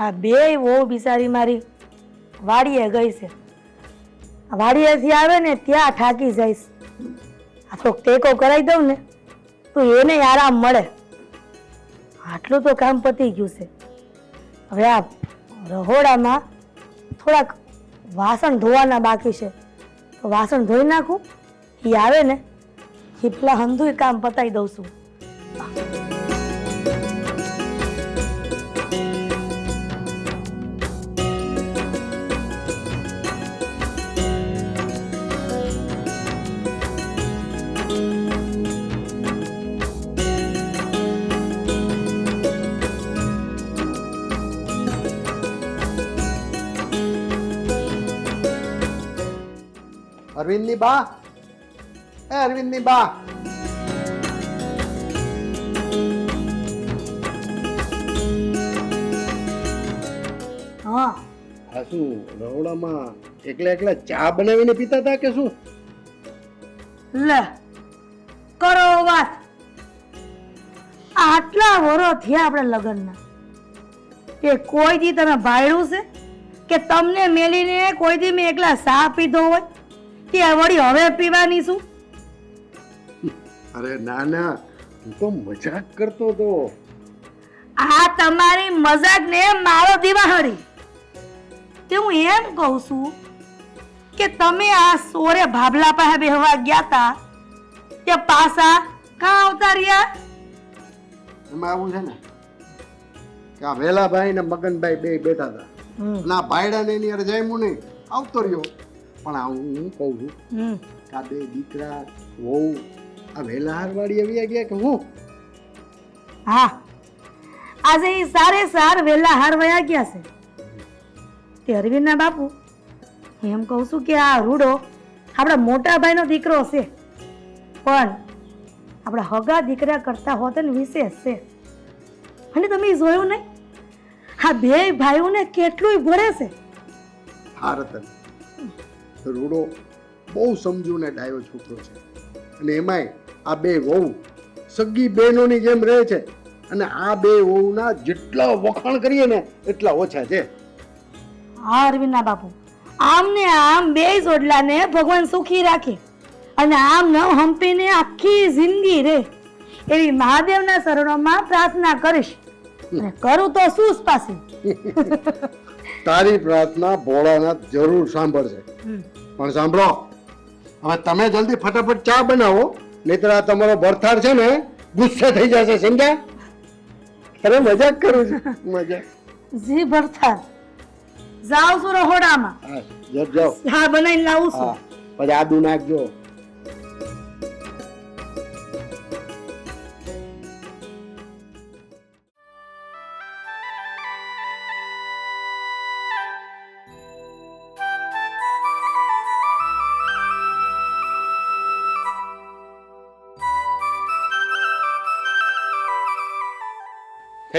આ બે વહુ બિચારી મારી વાડીએ ગઈ છે. વાડીએથી આવે ને ત્યાં થાકી જઈશ. આ થોડોક ટેકો કરાવી દઉં ને, તો એને આરામ મળે. આટલું તો કામ પતી ગયું છે. હવે આ રહોડામાં થોડાક વાસણ ધોવાના બાકી છે. તો વાસણ ધોઈ નાખું એ આવે ને એ પેલા હંધુય કામ પતાવી દઉં છું. અરવિંદની બા. એ અરવિંદની બા. હા. આ શું રવડામાં એકલા એકલા ચા બનાવીને પીતા હતા કે શું? લે કરો વાત. આટલા વરો થયા આપણે લગ્નના. એ કોઈ દી તમે ભાડ્યું છે? કે તમને મેલીને કોઈ દી મેં એકલા સા પીધો હોય? કે વળી હવે પીવાની શું? અરે ના ના હું તો મજાક કરતો હતો. આ તમારી મજાક ને મારો દિવાહરી તે હું એમ કહું છું કે તમે આ સોરે ભાભલા પાસે બેહવા ગયા તા તે પાછા કાં આવતા રહ્યા? એમાં આવું છે ને કે આ વેલાભાઈ ને મગનભાઈ બે બેઠા હતા ના ભાઈડા ને એની અરે જામ્યું નહીં. આવતો રહ્યો. પણ આવું હું હું કહું છું. આ બે દીકરા વહુ આ વેલા હારવાડી આવી ગયા કે હું? હા. આજે એ સારે સાર વેલા હાર વયા ગયા છે. તે અરવિંદના બાપુ એમ કહું છું કે આ રૂડો આપણા મોટા ભાઈનો દીકરો છે. પણ આપણા હગા દીકરા કરતા હોત ને વિશેષ છે. અને તમે જોયું નહીં? આ બે ભાઈઓને કેટલું ભરે છે. હા રતન રૂડો બહુ સમજૂને ડાયો છોકરો છે. અને એમાંય આ બે વહુ સગી બહેનોની જેમ રહે છે અને આ બે વહુના જેટલા વખાણ કરીએ ને એટલા ઓછા છે. હા અરવિંદના બાપુ. આમ ને આમ બે જોડલાને ભગવાન સુખી રાખે અને આમ ન હંપીને આખી જિંદગી રે એવી મહાદેવના શરણોમાં પ્રાર્થના કરીશ. અને કરું તો શું પાછી તારી પ્રાર્થના ભોળાનાથ જરૂર સાંભળશે. પણ સાંભળો હવે તમે જલ્દી ફટાફટ ચા બનાવો નહીતર આ તમારો ભરથાર છે ને ગુસ્સે થઈ જશે સમજ્યા? અરે મજાક કરું છું? મજાક. જી ભરથાર જાઉં છું રહોડામાં. હા જાઓ બનાવીને લાવું છું. પછી આદુ નાખજો.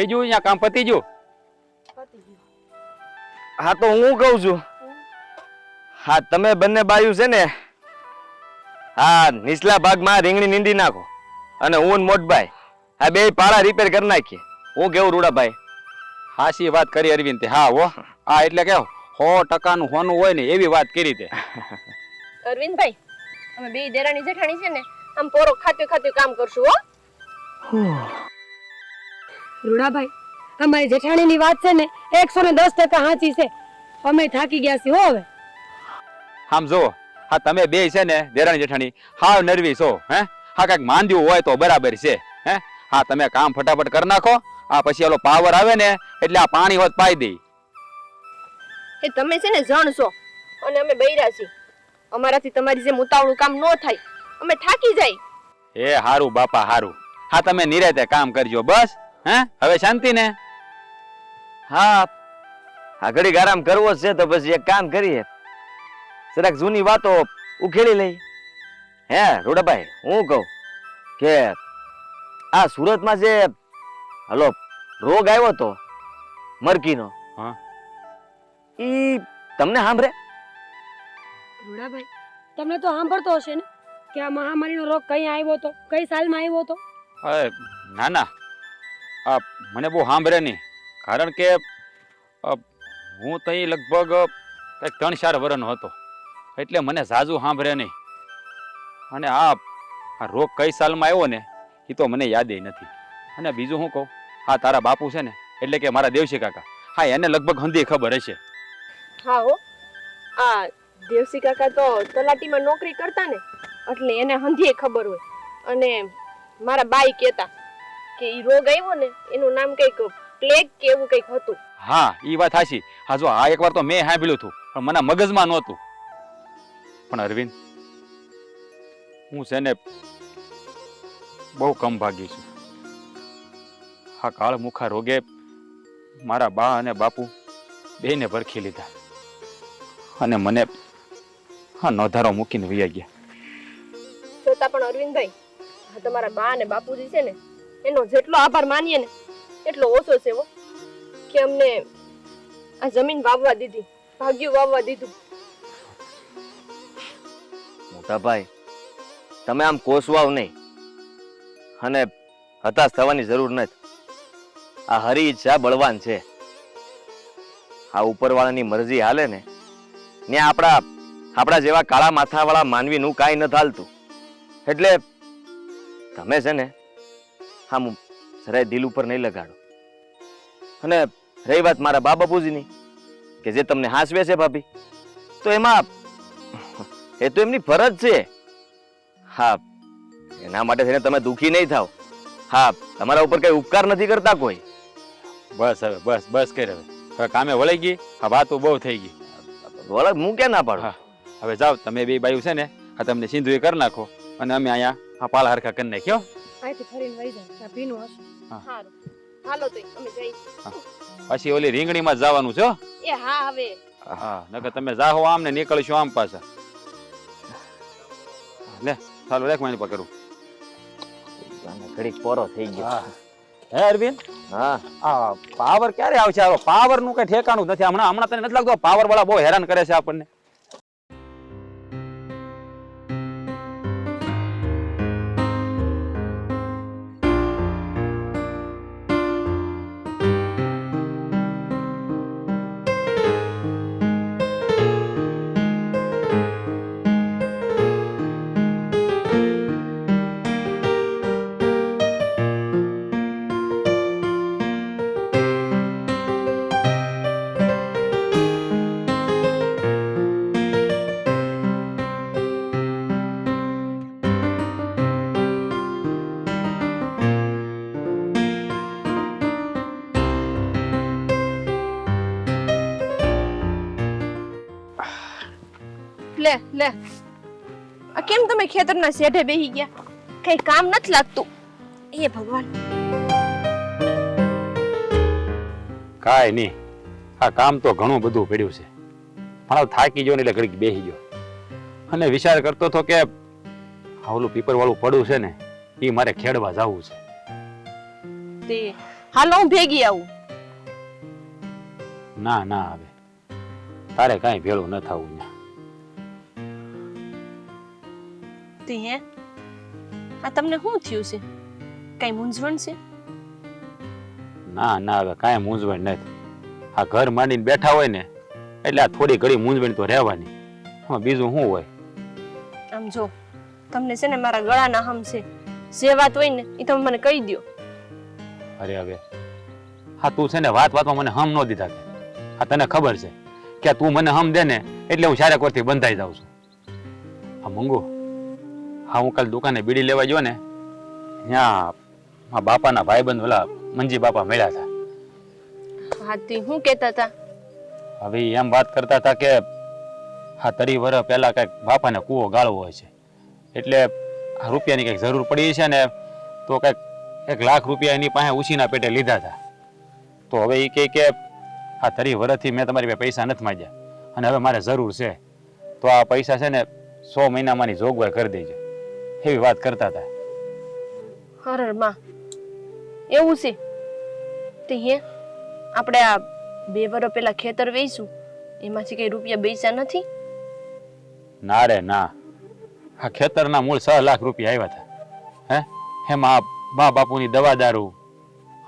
થઈ ગયું અહીંયા કામ પતી ગયું. હા તો હું કહું છું. હા તમે બંને બાયું છે ને હા નીચલા ભાગમાં રીંગણી નીંદી નાખો અને હું ને મોટભાઈ હા બે પાળા રિપેર કરી નાખીએ. હું કેવું રૂડાભાઈ? હાસી વાત કરી અરવિંદ હા હો. આ એટલે કે સો ટકાનું હોનું હોય ને એવી વાત કરી તે. અરવિંદભાઈ અમે બે દેરાણી જેઠાણી છે ને આમ પોરો ખાતું ખાતું કામ કરશું હો. રૂડાભાઈ અમારી જેઠાણીની વાત છે ને એકસો ને દસ ટકા સાચી છે. અમે થાકી ગયા છીએ હવે. આમ જો હા તમે બે છે ને દેરાણી જેઠાણી હાવ નર્વી છો હે? હા કાંઈક માંદ્યું હોય તો બરાબર છે હે? હા તમે કામ ફટાફટ કરી નાખો આ પછી ઓલો પાવર આવે ને એટલે આ પાણી હોત પાઈ દઈ. એ તમે છે ને જણ છો અને અમે બૈરા છીએ. અમારાથી તમારી જેમ ઉતાવળું કામ ન થાય અમે થાકી જાય. એ હારું બાપા હારું. હા તમે નિરાતે કામ કરજો બસ. હે? હવે શાંતિ ને હા આ ઘડીક આરામ કરવો છે તો પછી એક કામ કરીએ. જરાક જૂની વાતો ઉખેડી લઈ હે રોડાભાઈ હું કહું કે આ સુરતમાં જે હલો રોગ આવ્યો તો મરકીનો હા. ઈ તમને સાંભળે? રોડાભાઈ તમને તો સાંભળતો હશે ને કે આ મહામારીનો રોગ કઈ આવ્યો હતો કઈ સાલમાં આવ્યો હતો અરે ના ના. આ મને બહુ સાંભળે નહીં. કારણ કે હું ત્યાં લગભગ કંઈક ત્રણ ચાર વર્ષનો હતો. એટલે મને ઝાઝુ સાંભળે નહીં. અને આ આ રોગ કઈ સાલમાં આવ્યો ને એ તો મને યાદ નથી. અને બીજું હું કહું હા તારા બાપુ છે ને, એટલે કે મારા દેવસી કાકા. હા, એને લગભગ હંધી ખબર હશે. હા હો. આ દેવસી કાકા તો તલાટીમાં નોકરી કરતા ને, એટલે એને હંધીએ ખબર હોય. અને મારા બાઈ કહેતા કે ઈ રોગ આવ્યો ને એનું નામ કંઈક પ્લેગ કે એવું કંઈક હતું. હા ઈ વાત હાચી. હા જો આ એકવાર તો મેં સાંભળ્યું હતું પણ મને મગજમાં નહોતું. પણ અરવિંદ હું છે ને બહુ કમ ભાગી છું. આ કાળ મુખા રોગે મારા બા અને બાપુ બેને ભરખી લીધા. અને મને હા નોધારો મૂકીને વૈયા ગયા. છતાં પણ અરવિંદભાઈ તમારા બા અને બાપુજી છે ને એનો જેટલો આભાર માનીએ ને, એટલો ઓછો છે હો. કે અમને આ જમીન વાવવા દીધી, ભાગ્યું વાવવા દીધું. મોટા ભાઈ તમે આમ કોસવાવ નહીં. અને હતાશ થવાની જરૂર નથી. આ હરી ઈચ્છા બળવાન છે. આ ઉપરવાળાની મરજી હાલે ને ને આપણા આપણા જેવા કાળા માથાવાળા માનવીનું કાંઈ નથી હાલતું એટલે તમે છે ને આમ જરાય દિલ ઉપર નહીં લગાડો. અને રહી વાત મારા બા બાપુજીની કે જે તમને હાંસવે છે ભાભી તો એમાં એ તો એમની ફરજ છે. હા એના માટે થઈને તમે દુઃખી નહીં થાવ. હા તમારા ઉપર કઈ ઉપકાર નથી કરતા કોઈ. બસ હવે બસ બસ કર હવે. હવે કામે વળી ગઈ આ વાતો બહુ થઈ ગઈ. વળગ હું ક્યાં ના પાડું? હવે જાઓ તમે બે બાયું છે ને આ તમને સિંધુ કરી નાખો. અને અમે અહીંયા આ પાલ હરખા કરી નાખ્યો અહીંથી ફરીને વહી જાય આ ભીનું હશે. સારું હાલો તો અમે જઈ. પછી ઓલી રીંગણીમાં જ જવાનું છે એ હા હવે. હા નકર તમે જાહો આમ ને નીકળશો આમ પાછા. લે ચાલો રેખ મારી પકડું ઘડીક પોરો થઈ ગયો. હે. અરવિંદ? હા. આ પાવર ક્યારે આવશે? આ પાવરનું કઈ ઠેકાણું નથી. હમણાં હમણાં તને નથી લાગતો? પાવર વાળા બહુ હેરાન કરે છે આપણને. તમે ખેતરના શેઢે બેહી ગયા. કઈ કામ નથી લાગતું. એ ભગવાન. કાંઈ નહીં. આ કામ તો ઘણું બધું પડ્યું છે. પણ થાકી ગયો ને એટલે ઘડીક બેસી ગયો. અને વિચાર કરતો હતો કે આ ઓલું પીપર વાળું પડું છે ને એ મારે ખેડવા જવું છે. તે હાલો હું ભેગી આવું. ના ના હવે તારે કાંઈ ભેળું ન થવું ને હે? આ તમને શું થયું છે? કઈ મૂંઝવણ છે? ના ના હવે કાંઈ મૂંઝવણ નથી. આ ઘર માંડીને બેઠા હોય ને એટલે આ થોડી ઘડી મૂંઝવણ તો રહેવાની. આમાં બીજું શું હોય? આમ જો તમને છે ને મારા ગળાના હમ છે જે વાત હોય ને એ તમે મને કહી દ્યો. અરે હવે. હા તું છે ને વાત વાતમાં મને હમ ન દીધા કે. હા તને ખબર છે કે તું મને હમ દે ને એટલે હું ચારેક વર્ષથી બંધાઈ જાઉં છું. હા મંગુ. હા હું કાલ દુકાને બીડી લેવા ગયો ને ત્યાં મારા બાપાના ભાઈબંધ ઓલા મંજી બાપા મળ્યા હતા. હાથી હું કહેતા હતા? હવે એમ વાત કરતા હતા કે હા તરી વર પહેલા કંઈક બાપાને કૂવો ગાળવો હોય છે. એટલે રૂપિયાની કંઈક જરૂર પડી છે ને તો કંઈક એક લાખ રૂપિયા એની પાસે ઉછીના પેટે લીધા હતા. તો હવે એ કહે કે આ તરી વરથી મેં તમારી પાસે પૈસા નથી માંગ્યા. અને હવે મારે જરૂર છે. તો આ પૈસા છે ને સો મહિનામાંની જોગવાઈ કરી દેજો. એવી વાત કરતા હતા. હરરમાં એવું છે. તે હે આપણે આ બે વર્ષ પેલા ખેતર વેચશું એમાંથી કઈ રૂપિયા બેસ્યા નથી? ના રે ના. આ ખેતરના મૂળ છ લાખ રૂપિયા આવ્યા હતા. હે? એમાં મા બાપુની દવા દારૂ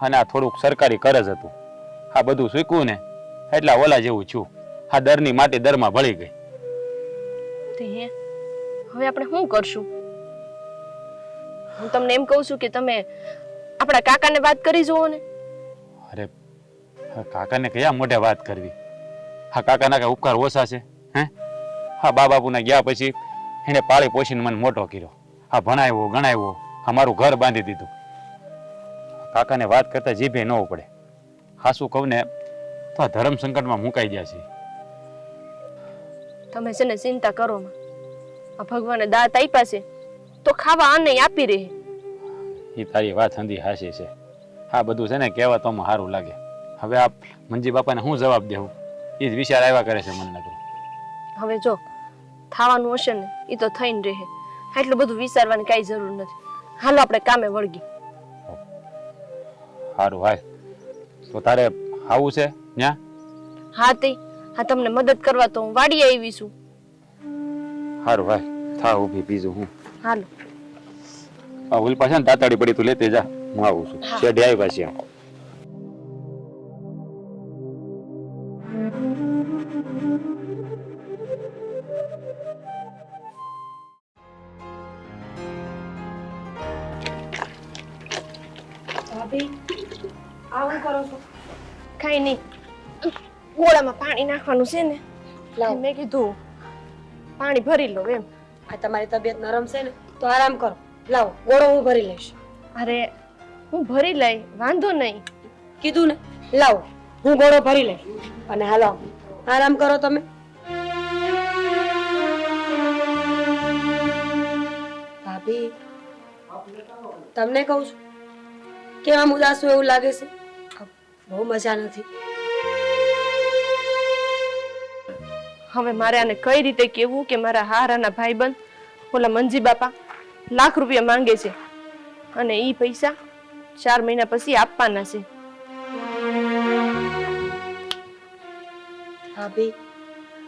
અને આ થોડુંક સરકારી કરજ હતું. આ બધું સૂક્યું ને એટલે ઓલા જેવું છું. આ દરની માટી દરમાં ભળી ગઈ. તે હે હવે આપણે શું કરશું? હું તમને એમ કહું છું કે તમે આપણા કાકાને વાત કરી જુઓ ને. અરે કાકાને કયા મોઢે વાત કરવી? હા કાકાના કઈ ઉપકાર ઓછા છે હે? હા બા બાપુના ગયા પછી એને પાળી પોષીને મને મોટો કર્યો. હા ભણાવ્યો ગણાવ્યો હા મારું ઘર બાંધી દીધું. કાકાને વાત કરતા જીભે ન પડે હાસું કહું ને તો આ ધર્મ સંકટમાં મુકાઈ ગયા છે. તમે છે ને ચિંતા કરો માં. આ ભગવાને દાંત આપ્યા છે. તો ખાવા અન્ન આપી રહે. એ તારી વાત હંધી હાસી છે. આ બધું છે ને કહેવા તો સારું લાગે. હવે આ મંજી બાપાને હું જવાબ દેવું? એ જ વિચાર આવ્યા કરે છે મને નકરું. હવે જો થવાનું હશે ને એ તો થઈને રહે. એટલું બધું વિચારવાની કાંઈ જરૂર નથી. હાલો આપણે કામે વળગી. સારું હાય તો તારે આવું છે? ન્યા? હા તે. હા તમને મદદ કરવા તો હું વાડી આવી છું. સારું હાય થા ઊભી બીજું હું? હાલો આ ઓલી પાસે ને દાતાડી પડી તું લેતે જા હું આવું છું હા. શેઢે આવી પાછી આમ. ભાભી આવું કરો છો કાંઈ નહીં ગોળામાં પાણી નાખવાનું છે ને. મેં કીધું પાણી ભરી લો એમ આ તમારી તબિયત નરમ છે ને તો આરામ કરો. લાવો ગોળો હું ભરી લઈશ. અરે હું ભરી લઈ વાંધો નહીં. કીધું ને? લાવો હું ગોળો ભરી લઈશ. અને હાલો આરામ કરો તમે. ભાભી તમને કહું છું કેવા ઉદાસું એવું લાગે છે? બહુ મજા નથી. હવે મારે આને કઈ રીતે કેવું કે મારા હારાના ભાઈબંધ ઓલા મંજી બાપા લાખ રૂપિયા માંગે છે અને એ પૈસા ચાર મહિના પછી આપવાના છે. ભાભી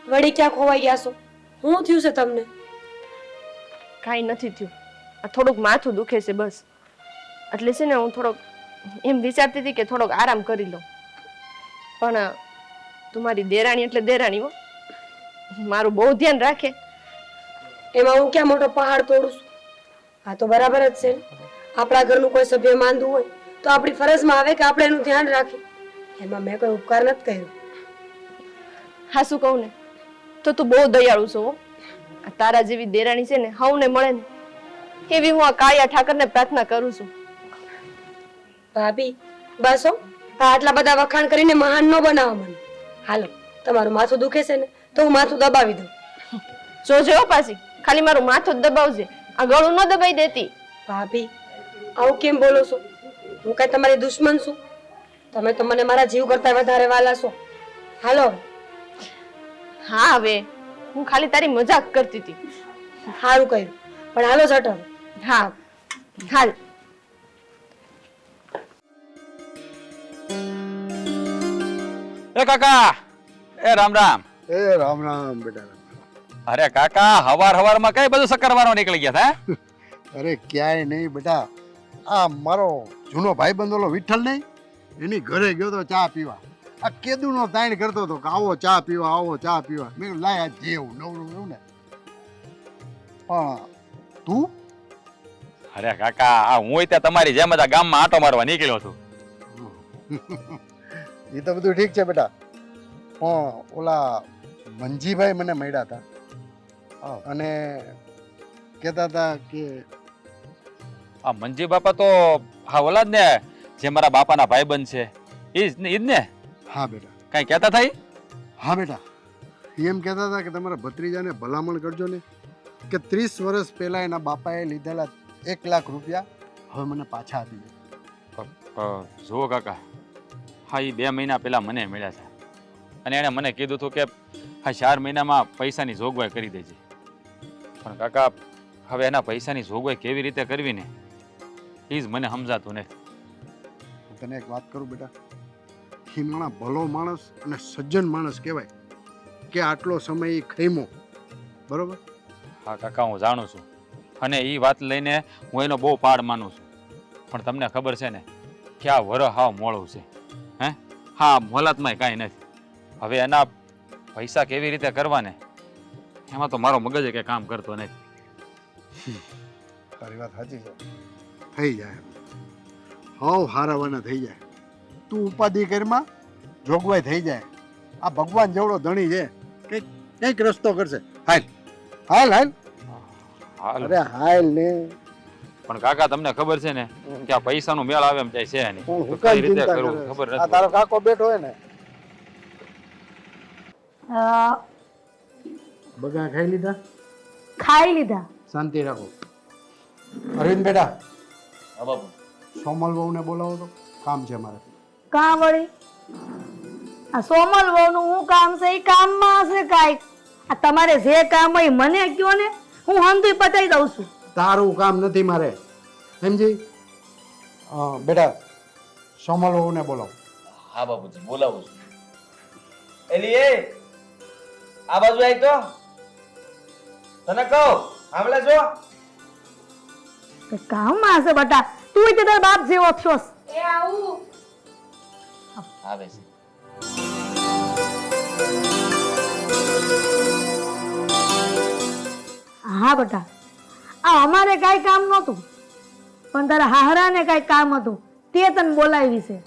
વળી ક્યાં ખોવાઈ ગયા છો? શું થયું છે તમને? કાંઈ નથી થયું. આ થોડુંક માથું દુખે છે બસ. એટલે છે ને હું થોડોક એમ વિચારતી હતી કે થોડોક આરામ કરી લઉં. પણ અ, તું મારી દેરાણી એટલે દેરાણી હો. મારું બહુ ધ્યાન રાખે. એમાં હું ક્યાં મોટો પહાડ તોડું છું? આ તો બરાબર જ છે. આપણા ઘરનું કોઈ સભ્ય માંદું હોય તો આપણી ફરજમાં આવે કે આપણે એનું ધ્યાન રાખીએ. એમાં મેં કોઈ ઉપકાર નથી કર્યો. હા શું કહું ને? તો તું બહુ દયાળુ છો. આ તારા જેવી દેરાણી છે ને હવને મળે ને એવી હું આ કાળિયા ઠાકરને પ્રાર્થના કરું છું. ભાભી બસ આટલા બધા વખાણ કરીને મહાન ન બનાવો મને. હાલો તમારું માથું દુખે છે ને? તો હું માથું દબાવી દઉં. જોજે હો પાછી ખાલી મારું માથું જ દબાવજે. આ ગળું ન દબાઈ દેતી. ભાભી આવું કેમ બોલો છો? હું કઈ તમારી દુશ્મન છું? તમે તો મને મારા જીવ કરતા વધારે વાલા છો. હાલો હા હવે હું ખાલી તારી મજાક કરતી હતી. સારું કહ્યું પણ હાલો હવે. હા હાલ. એ કાકા એ રામ રામ. એ રામ રામ બેટા. અરે કાકા હવાર હવારમાં કઈ બધું સકરવાનો નીકળી ગયા હતા અરે ક્યાંય નહીં બેટા. આ મારો જૂનો ભાઈ બંધોલો વિઠ્ઠલ નહીં એની ઘરે ગયો તો ચા પીવા. આ કેદુનો તાણ કરતો હતો કે આવો ચા પીવા આવો ચા પીવા. મેં લાયા લાય આ જેવું નવરું એવું ને. પણ તું? અરે કાકા આ હું ત્યાં તમારી જેમ જ આ ગામમાં આટો મારવા નીકળ્યો છું. એ તો બધું ઠીક છે બેટા. પણ ઓલા મંજીભાઈ મને મળ્યા હતા. અને કહેતા હતા કે આ મંજી બાપા તો હા ઓલા જ ને જે મારા બાપાના ભાઈબંધ છે. ઈ જ ને ઈ જ ને? હા બેટા. કઈ કહેતા થાય હા બેટા. એમ કહેતા હતા કે તમારા ભત્રીજાને ભલામણ કરજો ને કે ત્રીસ વર્ષ પહેલા એના બાપાએ લીધેલા એક લાખ રૂપિયા હવે મને પાછા આપી દે. જુઓ કાકા. હા એ બે મહિના પહેલા મને મળ્યા છે અને એણે મને કીધું હતું કે હા ચાર મહિનામાં પૈસાની જોગવાઈ કરી દેજે. પણ કાકા હવે એના પૈસાની જોગવાઈ કેવી રીતે કરવી ને એ જ મને સમજાતું નથી. હું તને એક વાત કરું બેટા. એ માણસ ભલો માણસ અને સજ્જન માણસ કહેવાય કે આટલો સમય ખૈમો. બરોબર? હા કાકા હું જાણું છું. અને એ વાત લઈને હું એનો બહુ પાડ માનું છું. પણ તમને ખબર છે ને કે આ વર હાવ મોળું છે. હે? હા મોલાતમાંય કાંઈ નથી. હવે એના પૈસા કેવી રીતે કરવા ને એમાં તો મારો મગજ કે કામ કરતો નથી. તારી વાત સાચી છે. થઈ જાય. હવ હારાવાના થઈ જાય. તું ઉપાધિ કરમાં જોગવાઈ થઈ જાય. આ ભગવાન જેવડો ધણી છે કંઈક કંઈક રસ્તો કરશે. હાલ. હાલ હાલ. હાલ. અરે હાલ ને. પણ કાકા તમને ખબર છે ને કે આ પૈસાનો મેળ આવે એમ જાય છે નહીં. રીતે ખબર નથી તારો કાકો બેઠો હોય ને બગા ખાઈ લીધા? ખાઈ લીધા. શાંતિ રાખો. અરવિંદ બેટા હા બાપુ. સોમલ બહુને બોલાવો તો કામ છે મારે. કાં વળી? આ સોમલ વહુનું હું કામ છે એ કામમાં હશે કાંઈક. આ તમારે જે કામ હોય મને કયો ને હું હંધી પતાવી દઉં છું. તારું કામ નથી મારે. સમજી અ, બેટા સોમલ બહુને બોલાવો. હા બાપુજી બોલાવું છું. એલી એ! આ બાજુ આવી તો. તને કહું સાંભળે જો કામમાં હશે બટા? તું તે તાર બાપ જેવો છોસ. એ આવું. આવે છે. હા બટા. આ અમારે કાંઈ કામ નહોતું. પણ તારા હાહરાને કાંઈ કામ હતું. તે તને બોલાવી છે.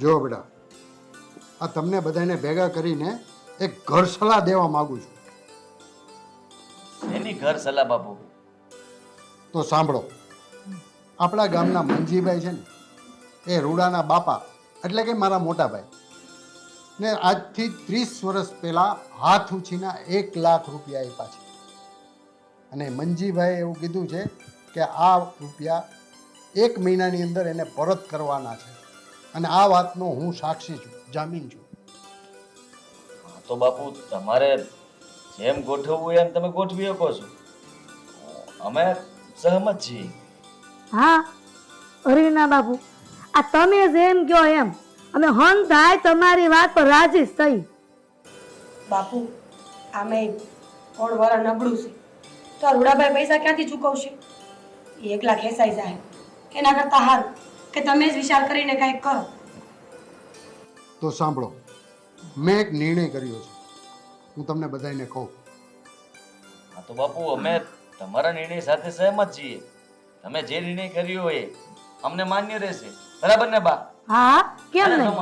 જો બેટા આ તમને બધાને ભેગા કરીને એક ઘર સલાહ દેવા માંગુ છું. એની ઘર સલાહ બાપુ? તો સાંભળો. આપણા ગામના મંજીભાઈ છે ને એ રૂડાના બાપા એટલે કે મારા મોટાભાઈ ને આજથી ત્રીસ વર્ષ પહેલા હાથ ઉછીના એક લાખ રૂપિયા આપ્યા છે. અને મંજીભાઈ એવું કીધું છે કે આ રૂપિયા એક મહિનાની અંદર એને પરત કરવાના છે. અને આ વાતનો હું સાક્ષી છું. જામીન છું હા તો બાપુ તમારે જેમ ગોઠવવું એમ તમે ગોઠવી શકો છો. અમે સહમત છીએ. હા અરવિંદના બાપુ આ તમે જેમ કહો એમ અમે હન થાય તમારી વાત પર રાજી જ થઈ. બાપુ આમે ઓળ વરા નબળું છે. તો રૂડાભાઈ પૈસા ક્યાંથી ચૂકવશે? એ એકલા ખેંચાઈ જાય. એના કરતા હાર કે તમે જ વિચાર કરીને કંઈક કરો. તો સાંભળો. મેં એક નિર્ણય કર્યો છે. હું તમને બધાને કહું. હા તો બાપુ અમે તમારા નિર્ણય સાથે સહેમત છીએ. તમે જે નિર્ણય કર્યો હોય એ અમને માન્ય રહેશે. બરાબર ને બા? હા કેમ નહીં?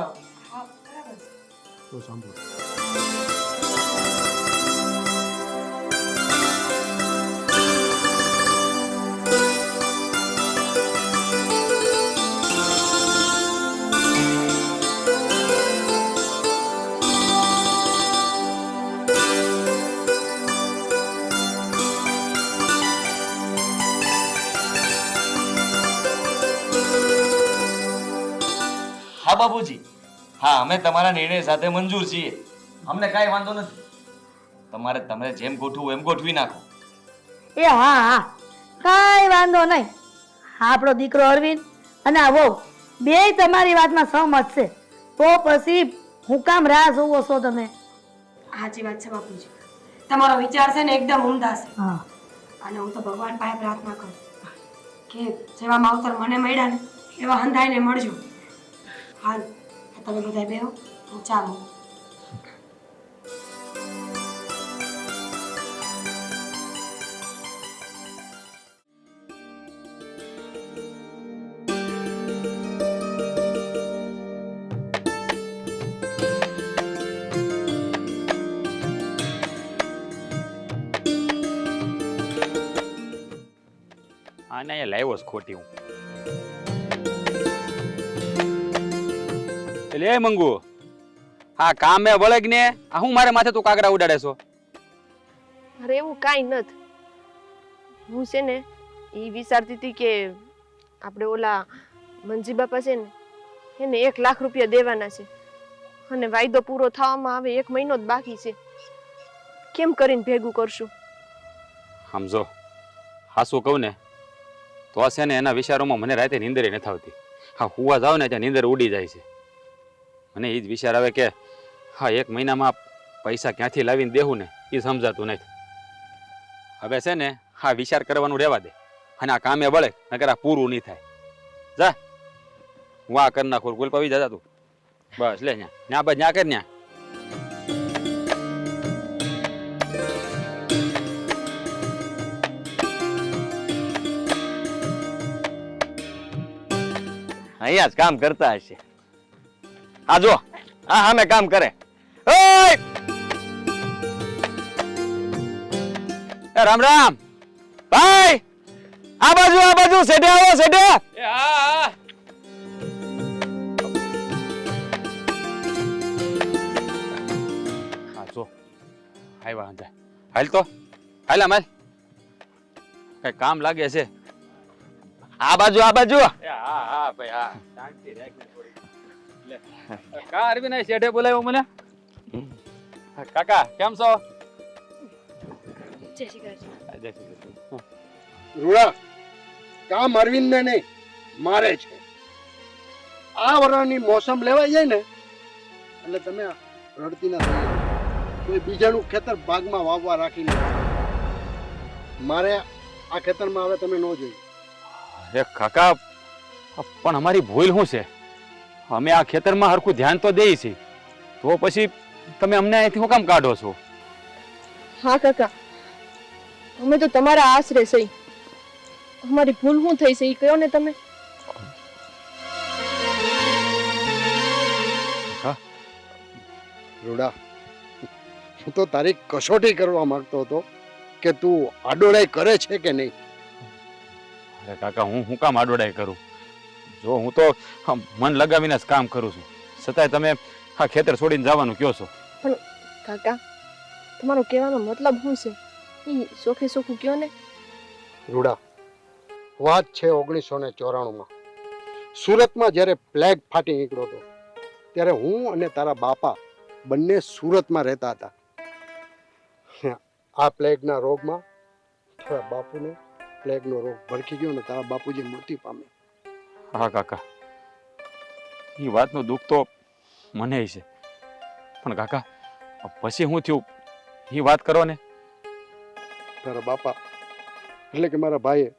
તો સાંભળો. બાપુજી હા અમે તમારા નિર્ણય સાથે મંજૂર છીએ. અમને કાંઈ વાંધો નથી. તમારે તમે જેમ ગોઠવું એમ ગોઠવી નાખો. એ હા હા. કાંઈ વાંધો નહીં. આપણો દીકરો અરવિંદ અને આ વહુ બે તમારી વાતમાં સહમત છે. તો પછી હું કામ રાહ જોવો છો તમે? સાચી વાત છે બાપુજી. તમારો વિચાર છે ને એકદમ ઉમદા છે. હા. અને હું તો ભગવાન પાસે પ્રાર્થના કરું કે જેવા માવતર મને મળ્યા ને એવા હંધાઈને મળજો. હાલ તમે બધા બેહો હું ચા મૂકું આને લાવ્યો છે ખોટી હું. એટલે એ મંગુ હા કામે વળગ ને આ હું મારે માથે તું કાગડા ઉડાડે છો? અરે એવું કાંઈ નથી. હું છે ને એ વિચારતી હતી કે આપણે ઓલા મંજી બાપા છે ને એને એક લાખ રૂપિયા દેવાના છે અને વાયદો પૂરો થવામાં આવે એક મહિનો જ બાકી છે. કેમ કરીને ભેગું કરશું? સમજો. હાસું કહું ને તો છે ને એના વિચારોમાં મને રાતે નીંદરે નથી આવતી. હા હુવા જાવ ને ત્યાં નીંદર ઉડી જાય છે. મને એ જ વિચાર આવે કે, હા, એક મહિનામાં પૈસા ક્યાંથી લાવીને દેવું ને એ સમજાતું નથી. હવે છે ને, હા, વિચાર કરવાનું રહેવા દે. અને આ કામે બળે નકર આ પૂરું નહીં થાય. જા. હું આ કરી નાખું ગુલ પવી જતા તું. બસ, લે ત્યાં ન્યા બસ, ન્યા કર ત્યાં અહીંયા જ કામ કરતા હશે. આ જો હા સામે કામ કરે. રામ રામ. ભાઈ! આ બાજુ આ બાજુ સેટે આવો અંદર હાલ તો. હાલ અમાર કઈ કામ લાગે છે? આ બાજુ આ બાજુ. હા હા ભાઈ હા. શાંતિ રાખ કા અરવિંદ શેઠે બોલાવ્યો મને. કાકા કેમ છો? જય શ્રી કૃષ્ણ. જય શ્રી કૃષ્ણ. રૂડા કામ અરવિંદને નહીં મારે છે. આ વરાની મોસમ લેવાઈ જાય ને એટલે તમે રડતી ના કોઈ બીજાનું ખેતર બાગમાં વાવવા રાખીને. મારે આ ખેતરમાં હવે તમે ન જોયું. અરે કાકા પણ અમારી ભૂલ શું છે? અમે આ ખેતરમાં હરખું ધ્યાન તો દઈએ છીએ તો પછી તમે અમને અહીંથી શું કામ કાઢો છો? હા કાકા. અમે તો તમારા આશરે સહી અમારી ભૂલ શું થઈ છે એ કહો ને તમે. રૂડા હું તો તારી કસોટી કરવા માંગતો હતો કે તું આડોડાઈ કરે છે કે નહીં? અરે કાકા હું હું કામ આડોડાઈ કરું? જો હું તો આમ મન લગાવીને જ કામ કરું છું. છતાંય તમે આ ખેતર છોડીને જવાનું કયો છો? કાકા તમારો કહેવાનો મતલબ શું છે? એ સોખે સોખું કયો ને? રૂડા વાત છે ઓગણીસો ને ચોરાણુંમાં. સુરતમાં જ્યારે પ્લેગ ફાટી નીકળ્યો હતો ત્યારે હું અને તારા બાપા બંને સુરતમાં રહેતા હતા. આ પ્લેગના રોગમાં તારા બાપુને પ્લેગનો રોગ ભરખી ગયો ને તારા બાપુજી મૃત્યુ પામ્યા. હા કાકા. એ વાતનું દુઃખ તો મને છે. પણ કાકા પછી હું થયું? એ વાત કરો ને તારા બાપા એટલે કે મારા ભાઈએ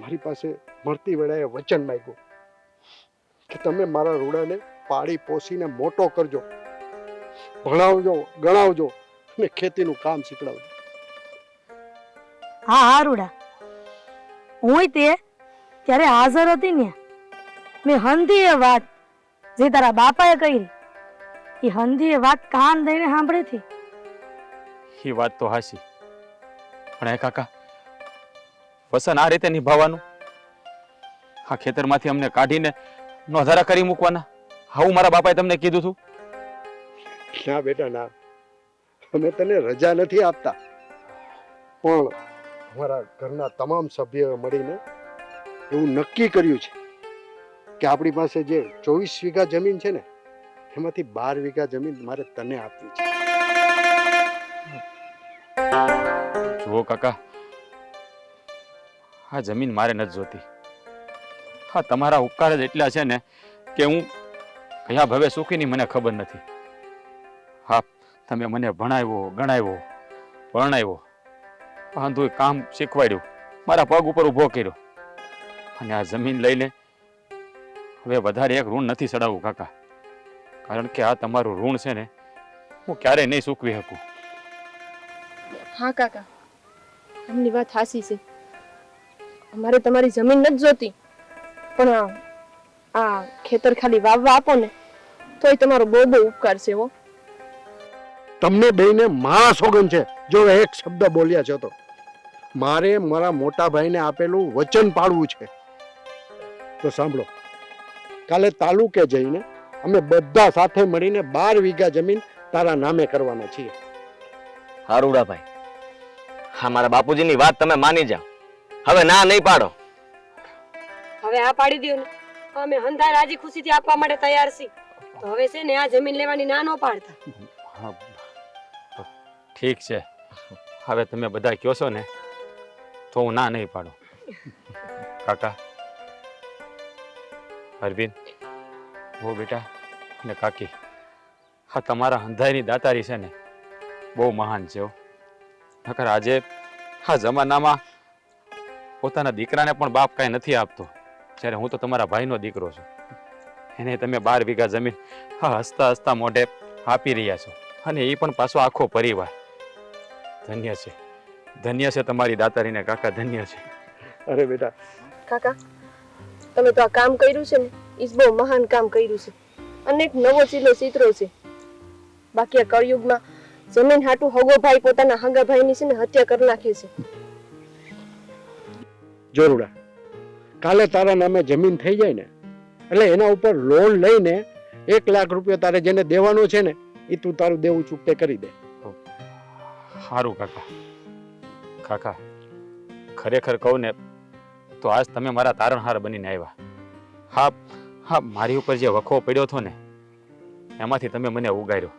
મારી પાસે મળતી વેળાએ વચન માગ્યું કે તમે મારા રૂડાને પાળી પોસીને મોટો કરજો. ભણાવજો ગણાવજો અને ખેતીનું કામ શીખડાવજો. હા હા રૂડા. હું તે ત્યારે હાજર હતી ને. મેં હંધી એ વાત જે તારા બાપાએ કહી એ હંધી એ વાત કાન દઈને સાંભળી હતી. એ વાત તો હાસી પણ એ કાકા વસન આ રીતે નિભાવવાનું? આ ખેતરમાંથી અમને કાઢીને નોંધારા કરી મૂકવાના? આવું મારા બાપાએ તમને કીધું હતું ના બેટા ના. અમે તને રજા નથી આપતા. પણ અમારા ઘરના તમામ સભ્યોએ મળીને એવું નક્કી કર્યું છે કે આપણી પાસે જે ચોવીસ વીઘા જમીન છે ને, એમાંથી બાર વીઘા જમીન મારે તને આપવી છે. જુઓ કાકા, આ જમીન મારે નથી જોતી. હા તમારા ઉપકાર જ એટલા છે ને કે હું કયા ભવે સુખીની મને ખબર નથી. હા તમે મને ભણાવ્યો, ગણાવ્યો, પરણાવ્યો. વાંધો કામ શીખવાડ્યું. મારા પગ ઉપર ઊભો કર્યો. અને આ જમીન લઈને હવે વધારે એક ઋણ નથી ચડાવવું કાકા. કારણ કે આ તમારું ઋણ છે ને હું ક્યારેય નહીં ચૂકવી શકું. હા કાકા. એમની વાત હાસી છે. અમારે તમારી જમીન નથી જોતી. પણ આ આ ખેતર ખાલી વાવવા આપો ને તોય તમારો બહુ બહુ ઉપકાર છે હો. તમને બેને મારા સોગન છે. જો એક શબ્દ બોલ્યા છો તો. મારે મારા મોટા ભાઈને આપેલું વચન પાળવું છે. તો સાંભળો. કાલે તાલુકે જઈને અમે બધા સાથે મળીને બાર વીઘા જમીન તારા નામે કરવાના છીએ. હારુડાભાઈ હા મારા બાપુજીની વાત તમે માની જાઓ. હવે ના નહીં પાડો. હવે આ પાડી દો ને. અમે હંધા રાજી ખુશીથી આપવા માટે તૈયાર છીએ. તો હવે છે ને આ જમીન લેવાની ના નો પાડતા. ઠીક છે. હવે તમે બધા કહો છો ને તો હું ના નહીં પાડું. કાકા. અરવિંદ બહુ બેટા ને કાકી હા તમારા હંધાઈની દાતારી છે ને બહુ મહાન છે નકર આજે આ જમાનામાં પોતાના દીકરાને પણ બાપ કાંઈ નથી આપતો. જ્યારે હું તો તમારા ભાઈનો દીકરો છું. એને તમે બાર વીઘા જમીન હા હસતા હસતા મોઢે આપી રહ્યા છો. અને એ પણ પાછો આખો પરિવાર. ધન્ય છે. ધન્ય છે તમારી દાતારીને કાકા ધન્ય છે. અરે બેટા. કાકા તમે તો આ કામ કર્યું છે ને એ બહુ મહાન કામ કર્યું છે. અને એક નવો ચીલો ચિત્રો છે. બાકી આ કળયુગમાં જમીન હાટુ હગો ભાઈ પોતાના હગા ભાઈની છે ને હત્યા કરી નાખે છે. જોરુડા કાલે તારા નામે જમીન થઈ જાય ને એટલે એના ઉપર લોન લઈને એક લાખ રૂપિયા તારે જેને દેવાનો છે ને એ તું તારું દેવું ચૂકતે કરી દે. સારું કાકા. કાકા ખરેખર કહું ને તો આજ તમે મારા તારણહાર બનીને આવ્યા. હા હા, મારી ઉપર જે વખો પડ્યો હતો ને, એમાંથી તમે મને ઉગાર્યો.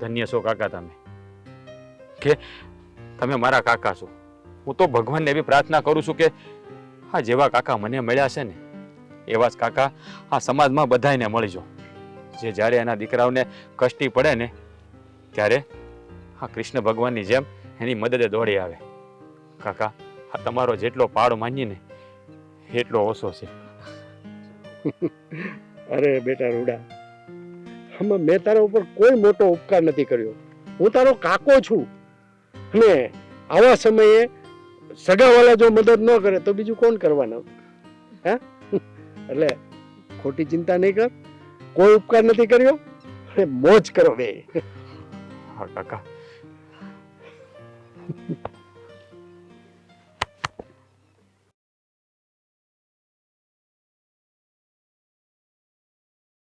ધન્ય છો કાકા તમે. કે તમે મારા કાકા છો. હું તો ભગવાનને એવી પ્રાર્થના કરું છું કે હા જેવા કાકા મને મળ્યા છે ને, એવા જ કાકા આ સમાજમાં બધાને મળજો. જે જ્યારે એના દીકરાઓને કષ્ટી પડે ને, ત્યારે હા કૃષ્ણ ભગવાનની જેમ એની મદદે દોડી આવે. કાકા આ તમારો જેટલો પાડ માનીને એટલો ઓછો છે. અરે બેટા રૂડા આમાં મેં તારા ઉપર કોઈ મોટો ઉપકાર નથી કર્યો. હું તારો કાકો છું. અને આવા સમયે સગાવાલા જો મદદ ન કરે તો બીજું કોણ કરવાના? હે? એટલે ખોટી ચિંતા નહીં કર. કોઈ ઉપકાર નથી કર્યો. અને મોજ કરો બે. હા કાકા.